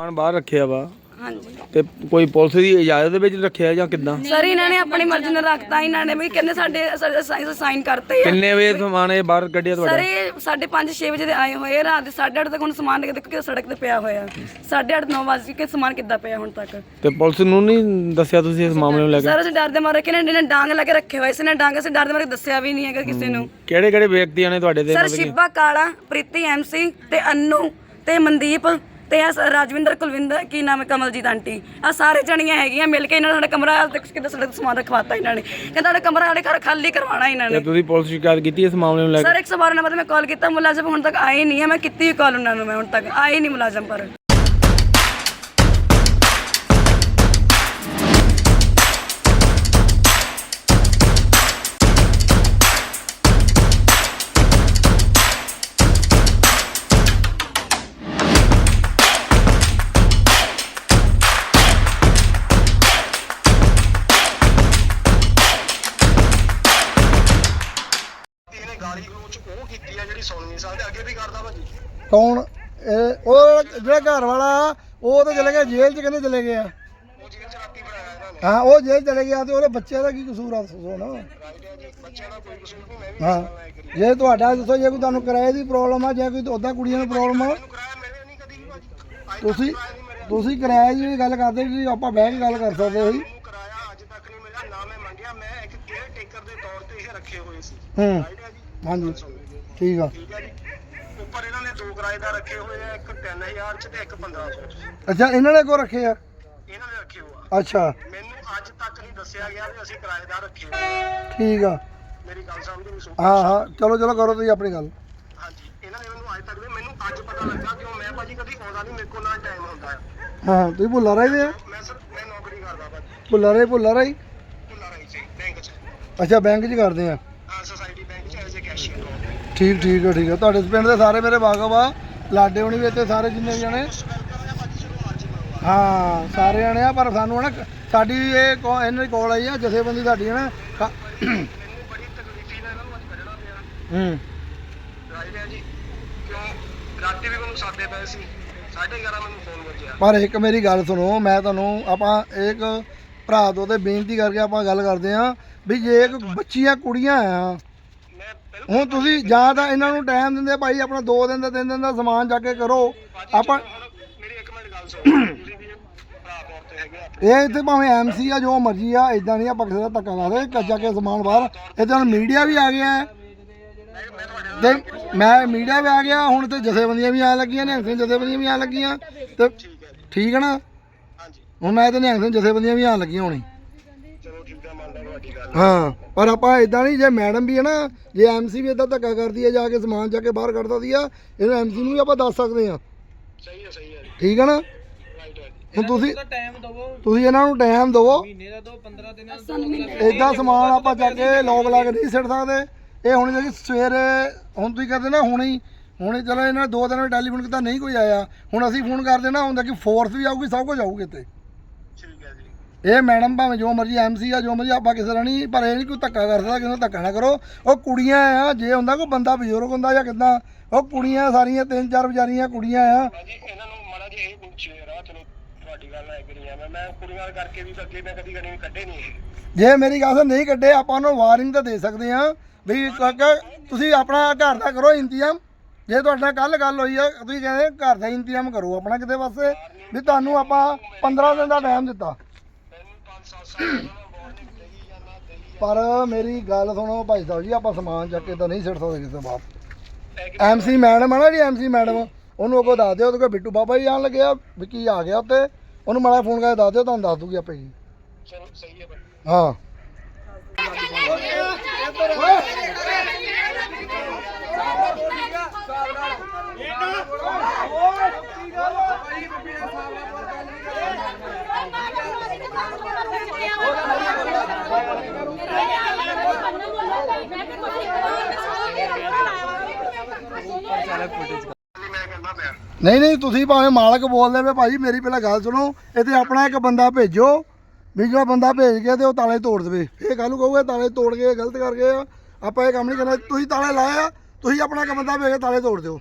ਸਮਾਨ ਬਾਹਰ ਰੱਖਿਆ ਵਾ। ਹਾਂਜੀ। ਤੇ ਕੋਈ ਪੁਲਿਸ ਦੀ ਇਜਾਜ਼ਤ ਦੇ ਵਿੱਚ ਰੱਖਿਆ ਜਾਂ ਕਿੱਦਾਂ? ਸਰ ਇਹਨਾਂ ਨੇ ਆਪਣੀ ਮਰਜ਼ੀ ਨਾਲ ਰੱਖਤਾ ਇਹਨਾਂ ਨੇ ਵੀ ਕਹਿੰਦੇ ਸਾਡੇ ਸਾਈਨ ਕਰਤੇ ਆ। ਕਿੰਨੇ ਵਜੇ ਸਮਾਨ ਇਹ ਬਾਹਰ ਕੱਢਿਆ ਸਰ ਤੁਹਾਡਾ ਇਹ 5:30 6 ਵਜੇ ਦੇ ਆਏ ਹੋਏ ਆ, ਰਾਤ ਦੇ 8:30 ਤੱਕ ਹੁਣ ਸਮਾਨ ਦੇਖੋ ਕਿ ਸੜਕ ਤੇ ਪਿਆ ਹੋਇਆ। 8:30 9 ਵਜੇ ਕਿ ਸਮਾਨ ਕਿੱਦਾਂ ਪਿਆ ਹੁਣ ਤੱਕ? ਤੇ ਪੁਲਿਸ ਨੂੰ ਨਹੀਂ ਦੱਸਿਆ ਤੁਸੀਂ ਇਸ ਮਾਮਲੇ ਨੂੰ ਲੈ ਕੇ? ਸਰ ਅਸੀਂ ਡਰਦੇ ਮਾਰੇ ਕਿ ਇਹਨਾਂ ਨੇ ਡਾਂਗ ਲਾ ਕੇ ਰੱਖੇ ਹੋਏ ਸੀ ਨੇ ਡਾਂਗ ਅਸੀਂ ਡਰਦੇ ਮਾਰੇ ਦੱਸਿਆ ਵੀ ਨਹੀਂ ਹੈਗਾ ਕਿਸੇ ਨੂੰ। ਕਿਹੜੇ ਕਿਹੜੇ ਵਿਅਕਤੀਆਂ ਨੇ ਤੁਹਾਡੇ ਤੇ ਸਰ ਸ਼ਿਵਾ ਕਾਲਾ ਪ੍ਰੀਤੀ ਐਮਸੀ ਤੇ ਅਨੂ ਤੇ ਮਨਦੀਪ ਤੇ ਆ ਰਾਜਵਿੰਦਰ ਕੁਲਵਿੰਦਰ ਕੀ ਨਾਮ ਹੈ ਕਮਲਜੀਤ ਆਂਟੀ। ਆ ਸਾਰੇ ਜਣੀਆਂ ਹੈਗੀਆਂ ਮਿਲ ਕੇ ਇਹਨਾਂ ਨੇ ਸਾਡਾ ਕਮਰਾ ਕਿਤੇ ਸਾਡਾ ਸਮਾਨ ਰਖਵਾਤਾ ਇਹਨਾਂ ਨੇ। ਕਹਿੰਦਾ ਸਾਡਾ ਕਮਰਾ ਸਾਡੇ ਘਰ ਖਾਲੀ ਕਰਵਾਉਣਾ ਇਹਨਾਂ ਤੇ ਨੇ ਤੁਸੀਂ ਪੁਲਿਸ ਸ਼ਿਕਾਇਤ ਕੀਤੀ ਇਸ ਮਾਮਲੇ ਨੂੰ ਲੈ ਕੇ? ਸਰ 112 ਨੰਬਰ ਤੇ ਮੈਂ ਕਾਲ ਕੀਤਾ ਮੁਲਾਜ਼ਮ ਹੁਣ ਤੱਕ ਆਏ ਨਹੀਂ ਹੈ ਮੈਂ ਕੀਤੀ ਕਾਲ ਉਹਨਾਂ ਨੂੰ ਮੈਂ ਹੁਣ ਤੱਕ ਆਏ ਨਹੀਂ ਮੁਲਾਜ਼ਮ ਪਰ। ਇਹਨੇ ਗਾਲੀ ਗਲੋਚ ਉਹ ਕੀਤੀ ਆ ਜਿਹੜੀ ਸੁਣ ਨਹੀਂ ਸਕਦੇ ਅੱਗੇ ਵੀ ਕਰਦਾ ਭਾਜੀ ਕੌਣ? ਇਹ ਉਹ ਜਿਹੜਾ ਘਰ ਵਾਲਾ ਉਹ ਤਾਂ ਚਲੇ ਗਿਆ ਜੇਲ੍ਹ 'ਚ ਕਹਿੰਦੇ ਚਲੇ ਗਿਆ ਉਹ ਜੇਲ੍ਹ ਚ ਰਾਤੀ ਬਣਾਇਆ ਇਹਨਾਂ ਨੇ। ਹਾਂ ਉਹ ਜੇਲ੍ਹ ਚਲੇ ਗਿਆ ਤੇ ਉਹਦੇ ਬੱਚੇ ਦਾ ਕੀ ਕਸੂਰ ਆ ਦੱਸੋ ਨਾ। ਰਾਈਟ ਹੈ ਜੀ ਬੱਚਿਆਂ ਦਾ ਕੋਈ ਕਸੂਰ ਨਹੀਂ ਮੈਂ ਵੀ ਹਾਂ। ਨਾਲ ਲੈ ਕਰੀ ਜੇ ਤੁਹਾਡਾ ਦੱਸੋ ਜੇ ਕੋਈ ਤੁਹਾਨੂੰ ਕਿਰਾਏ ਦੀ ਪ੍ਰੋਬਲਮ ਆ ਜਾਂ ਕੋਈ ਉਦਾਂ ਕੁੜੀਆਂ ਨੂੰ ਪ੍ਰੋਬਲਮ ਆ। ਮੈਨੂੰ ਕਰਾਇਆ ਮੇਰੇ ਨਹੀਂ ਕਦੀ ਵੀ ਭਾਜੀ। ਅੱਜ ਤੱਕ ਤੁਸੀਂ ਕਰਾਇਆ ਨਹੀਂ ਮੇਰੇ ਤੁਸੀਂ ਕਿਰਾਏ ਦੀ ਗੱਲ ਕਰਦੇ ਜੀ ਆਪਾਂ ਬਹਿ ਕੇ ਗੱਲ ਕਰ ਸਕਦੇ ਸੀ। ਮੈਨੂੰ ਕਰਾਇਆ ਅੱਜ ਤੱਕ ਨਹੀਂ ਮਿਲਿਆ ਨਾ ਮੈਂ ਮੰਗਿਆ ਮੈਂ ਇੱਕ ਕੇਅਰ ਟੇਕਰ ਦੇ ਤੌਰ ਤੇ ਇਹ ਰੱਖੇ ਹੋਏ ਸੀ। ਹੂੰ। ਰਾਈਟ ਹੈ ਜੀ। ਹਾਂਜੀ। ਠੀਕ ਆ। ਠੀਕ ਹੈ ਜੀ ਉੱਪਰ ਇਹਨਾਂ ਨੇ ਦੋ ਕਿਰਾਏਦਾਰ ਰੱਖੇ ਹੋਏ ਆ ਇੱਕ 3000 ਚ ਤੇ ਇੱਕ 1500 ਚ। ਅੱਛਾ ਇਹਨਾਂ ਨੇ ਕੋ ਰੱਖੇ ਆ? ਇਹਨਾਂ ਨੇ ਰੱਖੇ ਹੋਆ ਅੱਛਾ। ਮੈਨੂੰ ਅੱਜ ਤੱਕ ਨਹੀਂ ਦੱਸਿਆ ਗਿਆ ਵੀ ਅਸੀਂ ਕਿਰਾਏਦਾਰ ਰੱਖੇ ਹੋਏ ਆ। ਠੀਕ ਆ। ਮੇਰੀ ਗੱਲ ਸਮਝੋ ਨਹੀਂ ਸੁਣ ਹਾਂ ਹਾਂ ਚਲੋ ਚਲੋ ਕਰੋ ਤੁਸੀਂ ਆਪਣੀ ਗੱਲ। ਹਾਂਜੀ ਇਹਨਾਂ ਨੇ ਮੈਨੂੰ ਅੱਜ ਤੱਕ ਵੀ ਮੈਨੂੰ ਅੱਜ ਪਤਾ ਲੱਗਾ ਕਿਉਂ ਮੈਂ ਭਾਜੀ ਕਦੀ ਆਉਂਦਾ ਨਹੀਂ ਮੇਰੇ ਕੋਲ ਨਾ ਟਾਈਮ ਹੁੰਦਾ ਹੈ ਹਾਂ ਤੁਸੀਂ ਭੁੱਲਾ ਰਹੇ ਆ ਮੈਂ ਸਰ ਮੈਂ ਨੌਕਰੀ ਕਰਦਾ ਭਾਜੀ। ਭੁੱਲਾ ਰਹੇ ਭੁੱਲਾ ਰਹੇ? ਭੁੱਲਾ ਰਹੀ ਸੀ ਬੈਂਕ 'ਚ। ਅੱਛਾ ਬੈਂਕ 'ਚ ਕਰਦੇ ਆ ਹਾਂ ਸੋਸਾਇਟੀ ਬੈਂਕ 'ਚ ਐਜ਼ ਅ ਕੈਸ਼ੀਅਰ ਠੀਕ ਠੀਕ ਆ ਠੀਕ ਆ। ਤੁਹਾਡੇ ਪਿੰਡ ਦੇ ਸਾਰੇ ਮੇਰੇ ਵਾਕਫ ਆ। ਲਾਡੇ ਹੋਣੀ ਵੀ ਇੱਥੇ ਸਾਰੇ ਜਿੰਨੇ ਵੀ ਜਣੇ। ਹਾਂ, ਸਾਰੇ ਜਣੇ ਆ, ਪਰ ਸਾਨੂੰ ਨਾ ਸਾਡੀ ਇਹ ਕੋ- ਇਹਨਾਂ ਦੀ ਕੋਲ ਆਈ ਆ, ਜਥੇਬੰਦੀ ਸਾਡੀ ਹੈ ਨਾ ਕ- ਬੜੀ ਤਕਲੀਫੀ ਨਾਲ ਇਹਨਾਂ ਨੂੰ ਅੱਜ ਕੱਢਣਾ ਪਿਆ ਹੂੰ। ਰਾਈਟ ਹੈ ਜੀ ਕਿਉਂ ਰਾਤੀ ਵੀ ਮੈਨੂੰ ਸਾਦੇ ਪਏ ਸੀ 11:30 ਮੈਨੂੰ ਫੋਨ ਵੱਜਿਆ ਪਰ ਇੱਕ ਮੇਰੀ ਗੱਲ ਸੁਣੋ, ਮੈਂ ਤੁਹਾਨੂੰ ਆਪਾਂ ਇੱਕ ਭਰਾ ਤੋਂ ਤੇ ਬੇਨਤੀ ਕਰਕੇ ਆਪਾਂ ਗੱਲ ਕਰਦੇ ਆ, ਵੀ ਜੇ ਇੱਕ ਬੱਚੀਆਂ, ਕੁੜੀਆਂ ਆ ਹੁਣ ਤੁਸੀਂ ਜਾਂ ਤਾਂ ਇਹਨਾਂ ਨੂੰ ਟਾਈਮ ਦਿੰਦੇ ਭਾਈ ਆਪਣਾ 2 ਦਿਨ ਦਾ 3 ਦਿਨ ਦਾ ਸਮਾਨ ਜਾ ਕੇ ਕਰੋ। ਆਪਾਂ ਮੇਰੀ ਇੱਕ ਮਿੰਟ ਗੱਲ ਸੁਣੋ। ਆ ਇਹ ਇੱਥੇ ਭਾਵੇਂ ਐਮਸੀ ਆ ਜੋ ਮਰਜ਼ੀ ਆ ਇਦਾਂ ਨਹੀਂ ਆਪਾਂ ਕਿਸੇ ਦਾ ਧੱਕਾ ਕਰਦੇ ਕੱਜਾ ਕੇ ਸਮਾਨ ਬਾਹਰ। ਇੱਥੇ ਹੁਣ ਮੀਡੀਆ ਵੀ ਆ ਗਿਆ ਤੇ ਮੈਂ ਮੀਡੀਆ ਵੀ ਆ ਗਿਆ ਹੁਣ ਤੇ ਜਥੇਬੰਦੀਆਂ ਵੀ ਆ ਲੱਗੀਆਂ ਨੇ ਸਿੰਘ ਜਥੇਬੰਦੀਆਂ ਵੀ ਆ ਲੱਗੀਆਂ। ਤੇ ਠੀਕ ਹੈ ਨਾ? ਹਾਂਜੀ। ਹੁਣ ਮੈਂ ਤੇ ਨਿਹੰਗ ਸਿੰਘ ਜਥੇਬੰਦੀਆਂ ਵੀ ਆ ਲੱਗੀਆਂ ਹੋਣੀ ਤੁਹਾਡੀ ਗੱਲ ਹਾਂ ਪਰ ਆਪਾਂ ਇਦਾਂ ਨਹੀਂ ਜੇ ਮੈਡਮ ਵੀ ਹੈ ਨਾ ਜੇ ਐਮਸੀ ਵੀ ਇਦਾਂ ਧੱਕਾ ਕਰਦੀ ਹੈ ਜਾ ਕੇ ਸਮਾਨ ਜਾ ਕੇ ਬਾਹਰ ਕੱਢ ਦਿੰਦੀ ਆ ਇਹਨੂੰ ਐਮਸੀ ਨੂੰ ਵੀ ਆਪਾਂ ਦੱਸ ਸਕਦੇ ਆ ਸਹੀ ਹੈ ਸਹੀ ਹੈ ਜੀ। ਠੀਕ ਹੈ ਨਾ? ਤੁਸੀਂ ਤੁਸੀਂ ਇਹਨਾਂ ਨੂੰ ਟਾਈਮ ਦਿਵੋ। ਇਦਾਂ ਸਮਾਨ ਆਪਾਂ ਚੱਕ ਕੇ ਲੋਕ ਲਾ ਕੇ ਨਹੀਂ ਸਿੱਟ ਸਕਦੇ। ਇਹ ਹੁਣ ਜਿਹੜੀ ਸਵੇਰੇ ਹੁਣ ਤੁਸੀਂ ਕਰਦੇ ਨਾ ਹੁਣੇ ਹੀ ਹੁਣੇ ਚਲੋ ਇਹਨਾਂ ਨੇ ਦੋ ਦਿਨ ਵਿੱਚ ਟੈਲੀਫੋਨ ਕੀਤਾ ਨਹੀਂ ਕੋਈ ਆਇਆ। ਹੁਣ ਅਸੀਂ ਫੋਨ ਕਰਦੇ ਨਾ ਹੁੰਦਾ ਕਿ ਫੋਰਸ ਵੀ ਆਊਗੀ ਸਭ ਕੁਝ ਆਊਗੀ ਇੱਥੇ। ਇਹ ਮੈਡਮ ਭਾਵੇਂ ਜੋ ਮਰਜ਼ੀ ਐਮਸੀ ਆ ਜੋ ਮਰਜ਼ੀ ਆਪਾਂ ਕਿਸੇ ਦਾ ਨਹੀਂ ਪਰ ਇਹ ਨਹੀਂ ਕੋਈ ਧੱਕਾ ਕਰ ਸਕਦਾ ਕਿਸੇ ਨਾਲ ਧੱਕਾ ਨਾ ਕਰੋ। ਉਹ ਕੁੜੀਆਂ ਆ ਜੇ ਹੁੰਦਾ ਕੋਈ ਬੰਦਾ ਬਜ਼ੁਰਗ ਹੁੰਦਾ ਜਾਂ ਕਿੱਦਾਂ ਉਹ ਕੁੜੀਆਂ ਸਾਰੀਆਂ ਤਿੰਨ ਚਾਰ ਵਿਚਾਰੀਆਂ ਕੁੜੀਆਂ ਆ। ਭਾਜੀ ਇਹਨਾਂ ਨੂੰ ਮਾੜਾ ਜਿਹਾ ਇਹ ਪੁੱਛੇ ਰਾ ਚਲੋ ਤੁਹਾਡੀ ਗੱਲ ਐਗਰੀ ਆ ਮੈਂ ਮੈਂ ਕੁੜੀਆਂ ਕਰਕੇ ਵੀ ਅੱਗੇ ਮੈਂ ਕਦੀ ਗਣੀ ਕੱਢੇ ਨਹੀਂ ਇਹ। ਜੇ ਮੇਰੀ ਗੱਲ ਸੁਣ ਨਹੀਂ ਕੱਢੇ ਆਪਾਂ ਉਹਨੂੰ ਵਾਰਨਿੰਗ ਤਾਂ ਦੇ ਸਕਦੇ ਆ ਵੀ ਕਾਕਾ ਤੁਸੀਂ ਆਪਣਾ ਘਰ ਦਾ ਕਰੋ ਇੰਤਜ਼ਾਮ। ਜੇ ਤੁਹਾਡੇ ਨਾਲ ਕੱਲ ਗੱਲ ਹੋਈ ਆ ਤੁਸੀਂ ਕਹਿੰਦੇ ਘਰ ਦਾ ਇੰਤਜ਼ਾਮ ਕਰੋ ਆਪਣਾ ਕਿਤੇ ਵਾਸਤੇ ਵੀ ਤੁਹਾਨੂੰ ਆਪਾਂ 15 ਦਿਨ ਦਾ ਟਾਈਮ ਦਿੱਤਾ ਮੈਨੂੰ 5-7 ਸਾਲ ਤੋਂ ਮੈਂ ਵਾਰਨਿੰਗ ਦੇਈ ਜਾਂਦਾ ਦੇਈ ਪਰ ਮੇਰੀ ਗੱਲ ਸੁਣੋ ਭਾਈ ਸਾਹਿਬ ਜੀ ਆਪਾਂ ਸਮਾਨ ਚੱਕ ਕੇ ਤਾਂ ਨਹੀਂ ਸਿੱਟ ਸਕਦੇ ਕਿਸੇ ਬਾਪ ਐਮਸੀ ਮੈਡਮ ਆ ਨਾ ਜੀ ਐਮਸੀ ਮੈਡਮ ਉਹਨੂੰ ਅੱਗੋਂ ਦੱਸ ਦਿਓ ਉਹਦੇ ਕੋਲ ਬਿੱਟੂ ਬਾਬਾ ਜੀ ਆਣ ਲੱਗਿਆ ਵਿੱਕੀ ਆ ਗਿਆ ਉੱਤੇ ਉਹਨੂੰ ਮਾੜਾ ਫੋਨ ਕਰਕੇ ਦੱਸ ਦਿਓ ਤੁਹਾਨੂੰ ਦੱਸ ਦੂਗੀ ਆਪੇ ਜੀ ਚਲੋ ਸਹੀ ਹੈ ਭਾਈ ਹਾਂ ਨਹੀਂ ਨਹੀਂ ਤੁਸੀਂ ਭਾਵੇਂ ਮਾਲਕ ਬੋਲਦੇ ਵੇ ਭਾਜੀ ਮੇਰੀ ਪਹਿਲਾਂ ਗੱਲ ਸੁਣੋ। ਇੱਥੇ ਆਪਣਾ ਇੱਕ ਬੰਦਾ ਭੇਜੋ। ਵੀ ਜਿਹੜਾ ਬੰਦਾ ਭੇਜ ਕੇ ਤੇ ਉਹ ਤਾਲੇ ਤੋੜ ਦੇਵੇ। ਇਹ ਕੱਲ ਨੂੰ ਕਹੋਗੇ ਤਾਲੇ ਤੋੜ ਕੇ ਗਲਤ ਕਰ ਗਏ ਆ। ਆਪਾਂ ਇਹ ਕੰਮ ਨਹੀਂ ਕਰਨਾ। ਤੁਸੀਂ ਤਾਲੇ ਲਾਇਆ ਤੁਸੀਂ ਆਪਣਾ ਇੱਕ ਬੰਦਾ ਭੇਜ ਕੇ ਤਾਲੇ ਤੋੜ ਦਿਓ। ਉਹ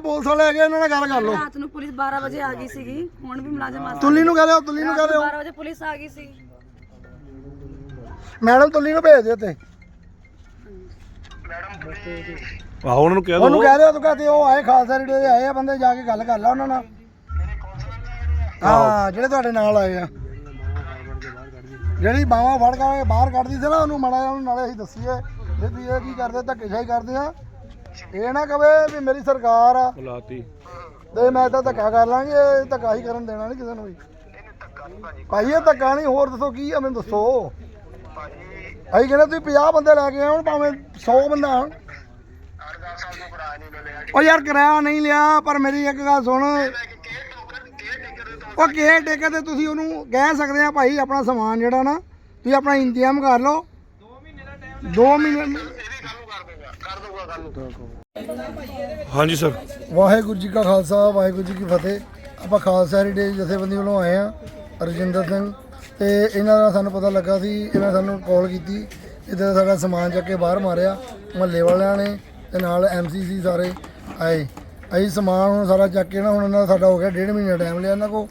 ਪੁਲਿਸ ਵਾਲੇ ਹੈਗੇ ਇਹਨਾਂ ਨਾਲ ਗੱਲ ਕਰ ਲਓ। ਰਾਤ ਨੂੰ ਪੁਲਿਸ 12 ਵਜੇ ਆ ਗਈ ਸੀਗੀ। ਹੁਣ ਵੀ ਮੁਲਾਜ਼ਮ ਆ ਤੁੱਲੀ ਨੂੰ ਕਹਦੇ ਹੋ ਤੁੱਲੀ ਨੂੰ ਕਹਦੇ ਹੋ 12 ਵਜੇ ਪੁਲਿਸ ਆ ਗਈ ਸੀ। ਮੈਡਮ ਤੁੱਲੀ ਨੂੰ ਭੇਜ ਦਿਓ ਤੇ ਆਹ ਉਹਨਾਂ ਨੂੰ ਕਹਿ ਉਹਨੂੰ ਕਹਿ ਦਿਓ ਤੂੰ ਕਹਤੇ ਉਹ ਆਏ ਖਾਲਸਾ ਰੇਡੀਓ ਦੇ ਆਏ ਆ ਬੰਦੇ ਜਾ ਕੇ ਗੱਲ ਕਰ ਲੈ ਉਹਨਾਂ ਨਾਲ। ਹਾਂ ਜਿਹੜੇ ਤੁਹਾਡੇ ਨਾਲ ਆਏ ਆ। ਜਿਹੜੀ ਬਾਵਾ ਫੜ ਕੇ ਬਾਹਰ ਕੱਢਦੀ ਸੀ ਨਾ ਉਹਨੂੰ ਮਾੜਾ ਉਹਨੂੰ ਨਾਲੇ ਅਸੀਂ ਦੱਸੀਏ ਵੀ ਤੁਸੀਂ ਇਹ ਕੀ ਕਰਦੇ ਧੱਕੇਸ਼ਾਹੀ ਕਰਦੇ ਆ। ਇਹ ਨਾ ਕਵੇ ਵੀ ਮੇਰੀ ਸਰਕਾਰ ਆ। ਬੁਲਾਤੀ। ਤੇ ਮੈਂ ਤਾਂ ਧੱਕਾ ਕਰ ਲਾਂਗੇ ਇਹ ਧੱਕਾ ਹੀ ਕਰਨ ਦੇਣਾ ਨਹੀਂ ਕਿਸੇ ਨੂੰ ਵੀ। ਭਾਈ ਇਹ ਧੱਕਾ ਨਹੀਂ ਹੋਰ ਦੱਸੋ ਕੀ ਆ ਮੈਨੂੰ ਦੱਸੋ। ਅਸੀਂ ਕਹਿੰਦੇ ਤੁਸੀਂ 50 ਬੰਦੇ ਲੈ ਕੇ ਆਏ ਹੁਣ ਭਾਵੇਂ 100 ਬੰਦਾ ਆਉਣ। ਸਾਹਿਬ ਨੂੰ ਨਹੀਂ ਉਹ ਯਾਰ ਕਿਰਾਇਆ ਨਹੀਂ ਲਿਆ ਪਰ ਮੇਰੀ ਇੱਕ ਗੱਲ ਸੁਣ। ਉਹ ਕੇ ਟੇਕੇ ਤੇ ਤੁਸੀਂ ਉਹਨੂੰ ਕਹਿ ਸਕਦੇ ਆ ਭਾਈ ਆਪਣਾ ਸਮਾਨ ਜਿਹੜਾ ਨਾ ਤੁਸੀਂ ਆਪਣਾ ਇੰਤਜ਼ਾਮ ਕਰ ਲਓ। 2 ਮਹੀਨੇ ਹਾਂਜੀ ਸਰ। ਵਾਹਿਗੁਰੂ ਜੀ ਕਾ ਖਾਲਸਾ ਵਾਹਿਗੁਰੂ ਜੀ ਕੀ ਫਤਿਹ। ਆਪਾਂ ਖਾਲਸਾ ਹੈਰੀਟੇਜ ਜਥੇਬੰਦੀ ਵੱਲੋਂ ਆਏ ਆ ਰਜਿੰਦਰ ਸਿੰਘ। ਤੇ ਇਹਨਾਂ ਦਾ ਸਾਨੂੰ ਪਤਾ ਲੱਗਾ ਸੀ ਇਹਨਾਂ ਨੇ ਸਾਨੂੰ ਕਾਲ ਕੀਤੀ। ਇੱਧਰ ਸਾਡਾ ਸਮਾਨ ਚੱਕ ਕੇ ਬਾਹਰ ਮਾਰਿਆ ਮਹੱਲੇ ਵਾਲਿਆਂ ਨੇ। ਤੇ ਨਾਲ ਐਮਸੀਸੀ ਸਾਰੇ ਆਏ। ਅਸੀਂ ਸਮਾਨ ਹੁਣ ਸਾਰਾ ਚੱਕ ਕੇ ਨਾ, ਹੁਣ ਇਹਨਾਂ ਦਾ ਸਾਡਾ ਹੋ ਗਿਆ ਡੇਢ ਮਹੀਨਾ ਟਾਈਮ ਲਿਆ ਇਹਨਾਂ ਕੋ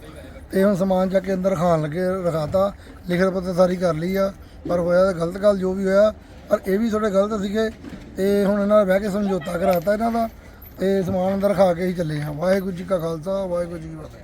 ਤੇ ਹੁਣ ਸਮਾਨ ਚੱਕ ਕੇ ਅੰਦਰ ਖਾਣ ਲੱਗੇ, ਰਖਾਤਾ। ਲਿਖਤ ਪੱਤਰ ਸਾਰੀ ਕਰ ਲਈ ਆ। ਪਰ ਹੋਇਆ ਤਾਂ ਗਲਤ ਗੱਲ ਜੋ ਵੀ ਹੋਇਆ, ਪਰ ਇਹ ਵੀ ਥੋੜੇ ਗਲਤ ਸੀਗੇ। ਤੇ ਹੁਣ ਇਹਨਾਂ ਨਾਲ ਬਹਿ ਕੇ ਸਮਝੌਤਾ ਕਰਾਤਾ ਇਹਨਾਂ ਦਾ। ਤੇ ਸਮਾਨ ਅੰਦਰ ਖਾ ਕੇ ਹੀ ਚੱਲੇ ਆ ਵਾਹਿਗੁਰੂ ਜੀ ਕਾ ਖਾਲਸਾ, ਵਾਹਿਗੁਰੂ ਜੀ ਕੀ ਫਤਿਹ।